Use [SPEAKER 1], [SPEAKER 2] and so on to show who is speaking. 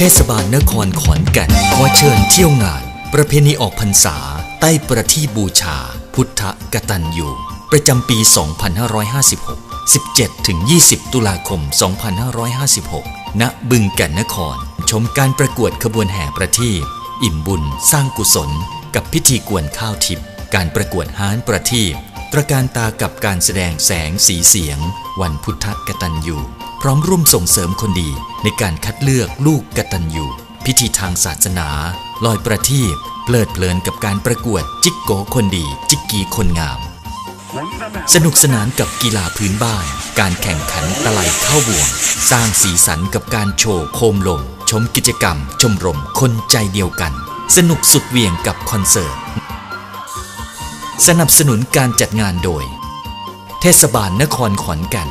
[SPEAKER 1] เทศบาลนครขอนแก่นขอเชิญเที่ยวงาน ประเพณีออกพรรษา ใต้ประทีปบูชา พุทธกตัญญูประจำปี 2556 17ถึง20 ตุลาคม 2556 ณ บึงแก่นนคร ชมการประกวดขบวนแห่ประทีปอิ่มบุญ สร้างกุศล กับพิธีกวนข้าวทิพย์การประกวดฮานประทีปตระการตากับการแสดงแสงสีเสียง วันพุทธกตัญญู พร้อมร่วมส่งเสริมคนดีในการคัดเลือกลูกกตัญญูพิธีทางศาสนา ลอยประทีปเพลิดเพลินกับการประกวดจิกโกคนดี จิกกีคนงาม สนุกสนานกับกีฬาพื้นบ้าน การแข่งขันตะไลเข้าบ่วง สร้างสีสันกับการโชว์โคมลม ชมกิจกรรม ชมรมคนใจเดียวกัน สนุกสุดเวียงกับคอนเสิร์ต สนับสนุนการจัดงานโดย เทศบาลนครขอนแก่น